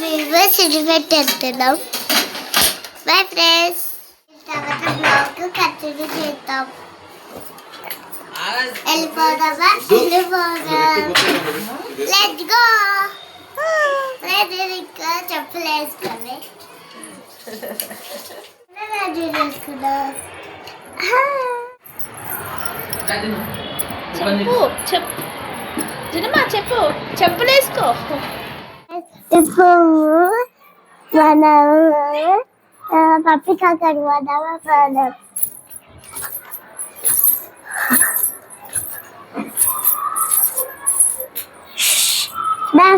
మేము సిరి పెట్టేస్తున్నాం బై ఫ్రెండ్స్ తర్వాత బ్లాగ్ కంటిన్యూ చేద్దాం వెళ్ళిపోదామా వెళ్ళిపోదాం లెట్స్ గో నేను ఇంకా చెప్పులు వేసుకున్నా చెప్పు చెప్పు. చెప్పు. చెప్పులేసుకో. ఇప్పుడు మనం పప్పి కాకడి పోదామా పోదాం నా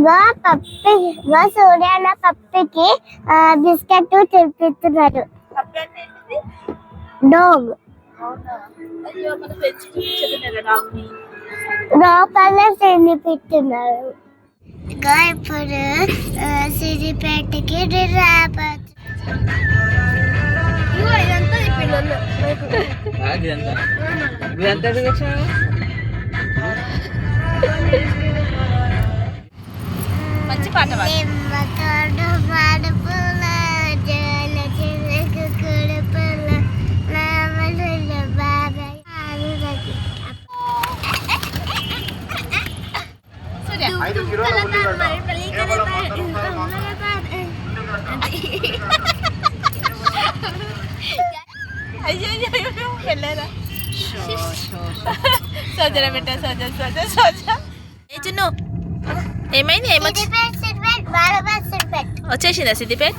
గా పప్పి గా సూర్యాన పప్పికి ఆ, బిస్కెట్ తినిపిస్తున్నారు. డాగ్. లోపల తినిపిస్తున్నారు. ఇంకా ఇప్పుడు సిరిపేటకి రాబోతు. ఇదంతా పిల్లలు. రూపాయలు మాత్రమే. అయ్యో వెళ్ళారా? సోజన పెట్టా సోజ సోజ సోజ. ఏ చిన్ను? ఏమైంది? ఏమొచ్చి వచ్చేసిందా సిద్దిపేట్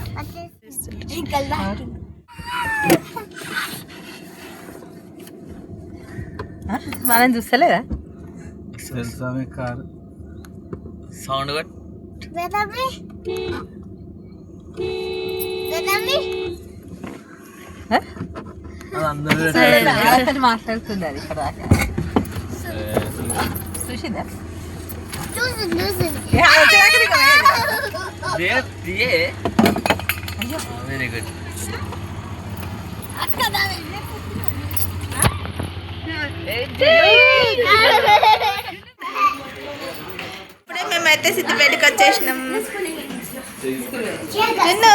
మనం చూస్తలేదా? సౌండ్ మాట్లాడుతుంది అది ఇక్కడ చూసిందా చూసి చూసి వెరీ గుడ్ ఇప్పుడే మేమైతే సిద్దిపేటకి వచ్చేసినాం. నిన్ను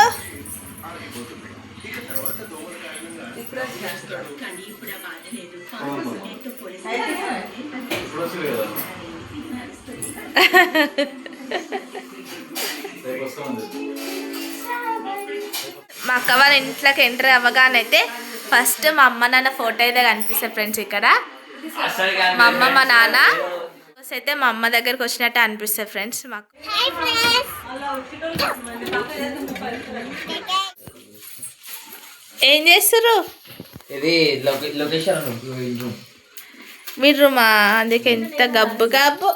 మా అక్క వాళ్ళ ఇంట్లోకి ఎంటర్ అవ్వగానైతే ఫస్ట్ మా అమ్మ నాన్న ఫోటో అయితే కనిపిస్తాయి ఫ్రెండ్స్ ఇక్కడ. మా అమ్మ మా నాన్న. అయితే మా అమ్మ దగ్గరకు వచ్చినట్టు అనిపిస్తుంది ఫ్రెండ్స్ మాకు. ఏం చేస్తారు ఇది లొకేషన్ రూమ్ మీరు మా అందుకే ఎంత గబ్బు గబ్బు.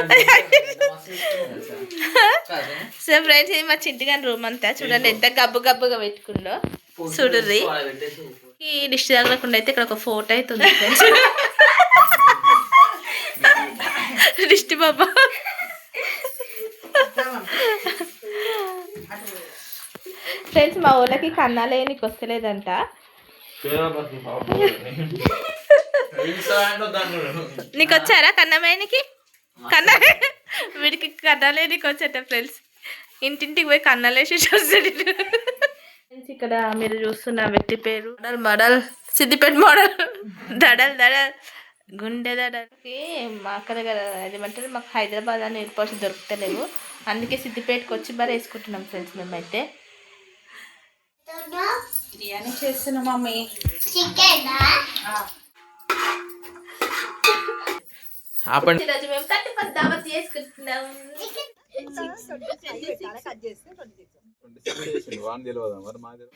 సో ఫ్రెండ్స్ ఇది మా చింటిగాని రూమ్ అంతా. చూడండి ఎంత గబ్బు గబ్బుగా పెట్టుకుందో. చూడుర్రి. ఈ దిష్టి తగలకుండా అయితే ఇక్కడ ఒక ఫోటో అయితే ఉంది ఫ్రెండ్స్ దిష్టి బాబా. ఫ్రెండ్స్ మా ఊళ్ళకి కన్నాలేనికి వస్తలేదంట. నీకు వచ్చారా కన్నమేనికి కన్న వీడికి కన్నాలేనికి వచ్చేట ఫ్రెండ్స్ ఇంటింటికి పోయి కన్నాలేసి ఫ్రెండ్స్ ఇక్కడ మీరు చూస్తున్న వ్యక్తి పేరు మోడల్ మోడల్. సిద్దిపేట మోడల్. దడల్ దడల్. గుండె దడల్కి మా అక్క దగ్గర ఏమంటారు? మాకు హైదరాబాద్ అని ఎయిర్పోర్ట్స్ దొరుకుతలేవు. అందుకే సిద్దిపేటకి వచ్చి మరి వేసుకుంటున్నాం ఫ్రెండ్స్ మేమైతే. బిర్యానీ చేస్తున్నాం మమ్మీ. చికెన్ ఆపండి. ఈరోజు మేము థర్టీ ఫస్ట్ దావత్ చేసుకుంటున్నాం. వాన్ తెలియదా మరి మా తెలియదు